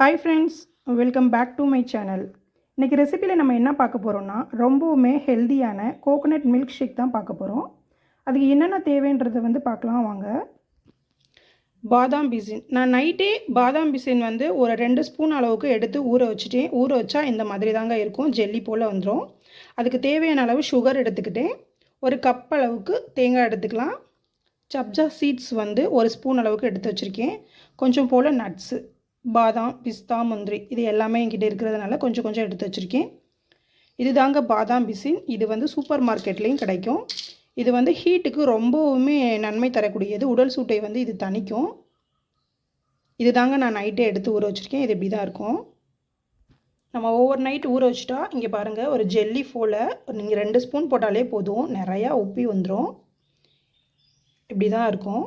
Hi friends welcome back to my channel இன்றைக்கி ரெசிப்பியில் நம்ம என்ன பார்க்க போகிறோம்னா ரொம்பவுமே ஹெல்தியான கோகோனட் மில்க் ஷேக் தான் பார்க்க போகிறோம் அதுக்கு என்னென்ன தேவைன்றதை வந்து பார்க்கலாம் வாங்க. பாதாம் பிசின். நான் நைட்டே பாதாம் பிசின் வந்து ஒரு ரெண்டு ஸ்பூன் அளவுக்கு எடுத்து ஊற வச்சுட்டேன். ஊற வச்சா இந்த மாதிரி தாங்க இருக்கும். ஜெல்லி போல் வந்துடும் அதுக்கு தேவையான அளவு சுகர் எடுத்துக்கிட்டேன். ஒரு கப் அளவுக்கு தேங்காய் எடுத்துக்கலாம். சப்ஜா சீட்ஸ் வந்து ஒரு ஸ்பூன் அளவுக்கு எடுத்து வச்சுருக்கேன். கொஞ்சம் போல் நட்ஸு பாதாம் பிஸ்தா முந்திரி இது எல்லாமே என்கிட்ட இருக்கிறதுனால கொஞ்சம் கொஞ்சம் எடுத்து வச்சுருக்கேன். இது தாங்க பாதாம் பிசின். இது வந்து சூப்பர் மார்க்கெட்லேயும் கிடைக்கும். இது வந்து ஹீட்டுக்கு ரொம்பவுமே நன்மை தரக்கூடியது. உடல் சூட்டை வந்து இது தணிக்கும். இது தாங்க நான் நைட்டே எடுத்து ஊற வச்சுருக்கேன். இது இப்படி தான் இருக்கும். நம்ம ஓவர் நைட் ஊற வச்சுட்டா இங்கே பாருங்கள் ஒரு ஜெல்லி ஃபோல நீங்கள் ரெண்டு ஸ்பூன் போட்டாலே போதும். நிறையா உப்பி வந்துடும் இப்படி தான் இருக்கும்.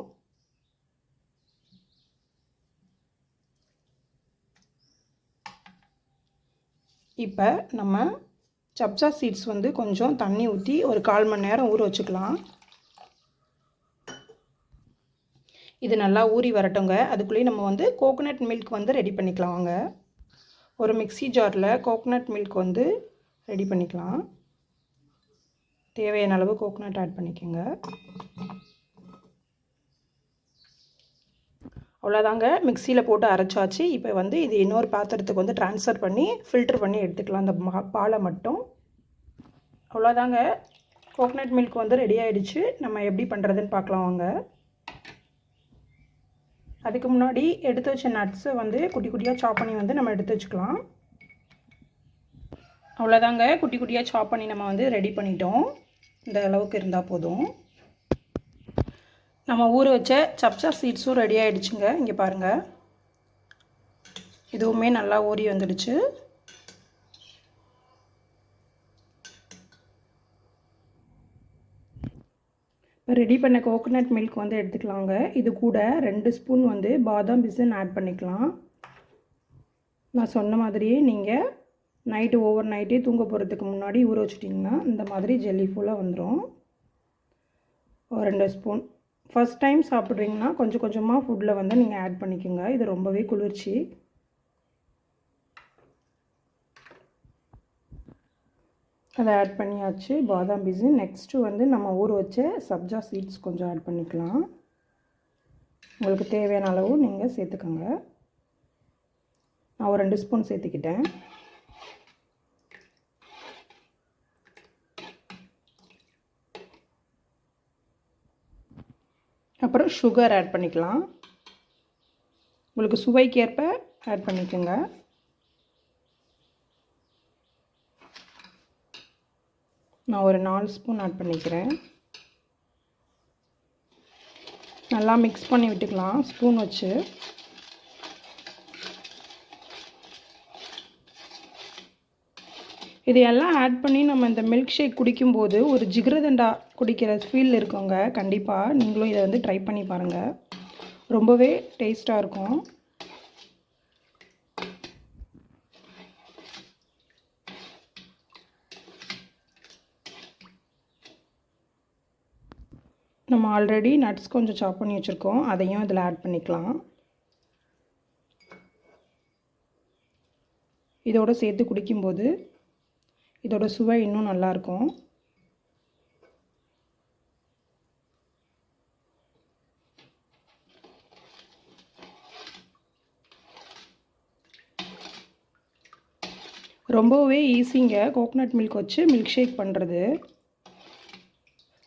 இப்போ நம்ம சப்சா சீட்ஸ் வந்து கொஞ்சம் தண்ணி ஊற்றி ஒரு கால் மணி நேரம் ஊற வச்சுக்கலாம். இது நல்லா ஊறி வரட்டுங்க. அதுக்குள்ளேயே நம்ம வந்து கோகோனட் மில்க் வந்து ரெடி பண்ணிக்கலாம் வாங்க. ஒரு மிக்சி ஜாரில் கோகோனட் மில்க் வந்து ரெடி பண்ணிக்கலாம். தேவையான அளவு கோகோனட் ஆட் பண்ணிக்கோங்க. அவ்வளோதாங்க மிக்சியில் போட்டு அரைச்சாச்சு. இப்போ வந்து இது இன்னொரு பாத்திரத்துக்கு வந்து ட்ரான்ஸ்ஃபர் பண்ணி ஃபில்டர் பண்ணி எடுத்துக்கலாம். அந்த பாலை மட்டும். அவ்வளோதாங்க கோகனட் மில்க் வந்து ரெடி ஆகிடுச்சு நம்ம எப்படி பண்ணுறதுன்னு பார்க்கலாம் வாங்க. அதுக்கு முன்னாடி எடுத்து வச்ச நட்ஸை வந்து குட்டி குட்டியாக சாப் பண்ணி வந்து நம்ம எடுத்து வச்சுக்கலாம். அவ்வளோதாங்க குட்டி குட்டியாக சாப் பண்ணி நம்ம வந்து ரெடி பண்ணிட்டோம். இந்த அளவுக்கு இருந்தால் போதும். நம்ம ஊற வச்ச சப்சா சீட்ஸும் ரெடி ஆகிடுச்சுங்க இங்கே பாருங்கள் இதுவுமே நல்லா ஊறி வந்துடுச்சு. இப்போ ரெடி பண்ண கோகோனட் மில்க் வந்து எடுத்துக்கலாங்க. இது கூட ரெண்டு ஸ்பூன் வந்து பாதாம் பிசன் ஆட் பண்ணிக்கலாம். நான் சொன்ன மாதிரியே நீங்கள் நைட்டு ஓவர் நைட்டே தூங்க போகிறதுக்கு முன்னாடி ஊற வச்சிட்டிங்கன்னா இந்த மாதிரி ஜெல்லி ஃபுல்லாக வந்துடும் ஒரு ரெண்டு ஸ்பூன் ஃபஸ்ட் டைம் சாப்பிட்றீங்கன்னா கொஞ்சம் கொஞ்சமாக ஃபுட்டில் வந்து நீங்கள் ஆட் பண்ணிக்கோங்க. இது ரொம்பவே குளிர்ச்சி. அதை ஆட் பண்ணியாச்சு. பாதாம் பீஸு. நெக்ஸ்ட்டு வந்து நம்ம ஊற வச்ச சப்ஜா சீட்ஸ் கொஞ்சம் ஆட் பண்ணிக்கலாம். உங்களுக்கு தேவையான அளவு நீங்கள் சேர்த்துக்கோங்க. நான் ஒரு ரெண்டு ஸ்பூன் சேர்த்துக்கிட்டேன். அப்புறம் சுகர் ஆட் பண்ணிக்கலாம். உங்களுக்கு சுவைக்கேற்ப ஆட் பண்ணிக்கோங்க. நான் ஒரு நாலு ஸ்பூன் ஆட் பண்ணிக்கிறேன். நல்லா மிக்ஸ் பண்ணி விட்டுக்கலாம். ஸ்பூன் வச்சு. இதையெல்லாம் ஆட் பண்ணி நம்ம இந்த மில்க் ஷேக் குடிக்கும்போது ஒரு ஜிகிரதண்டா குடிக்கிற ஃபீல் இருக்கோங்க. கண்டிப்பாக நீங்களும் இதை வந்து ட்ரை பண்ணி பாருங்கள் ரொம்பவே டேஸ்ட்டாக இருக்கும். நம்ம ஆல்ரெடி நட்ஸ் கொஞ்சம் சாப் பண்ணி வச்சுருக்கோம். அதையும் இதில் ஆட் பண்ணிக்கலாம். இதோடு சேர்த்து குடிக்கும்போது இதோட சுவை இன்னும் நல்லாயிருக்கும். ரொம்பவே ஈஸிங்க கோக்னட் மில்க் வச்சு மில்க் ஷேக் பண்ணுறது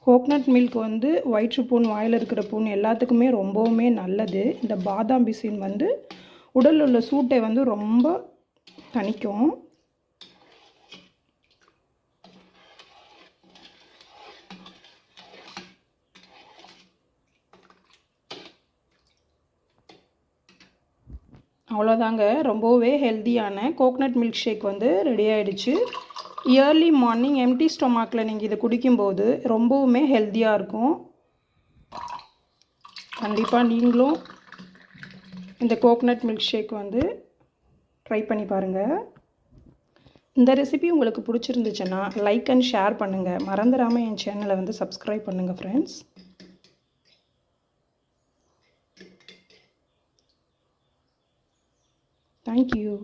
கோக்னட் மில்க் வந்து வயிற்று புண் வாயில் இருக்கிற புண் எல்லாத்துக்குமே ரொம்பவுமே நல்லது. இந்த பாதாம் பிசின் வந்து உடலில் உள்ள சூட்டை வந்து ரொம்ப தணிக்கும். அவ்வளோதாங்க. ரொம்பவே ஹெல்த்தியான கோக்னட் மில்க் ஷேக் வந்து ரெடி ஆகிடுச்சு இயர்லி மார்னிங் எம்டி ஸ்டொமாக்கில் நீங்கள் இதை குடிக்கும்போது ரொம்பவுமே ஹெல்த்தியாக இருக்கும். கண்டிப்பாக நீங்களும் இந்த கோக்னட் மில்க் ஷேக் வந்து ட்ரை பண்ணி பாருங்கள் இந்த ரெசிபி உங்களுக்கு பிடிச்சிருந்துச்சுன்னா லைக் அண்ட் ஷேர் பண்ணுங்கள் மறந்துடாமல் என் சேனலை வந்து சப்ஸ்கிரைப் பண்ணுங்கள் ஃப்ரெண்ட்ஸ் தேங்க்யூ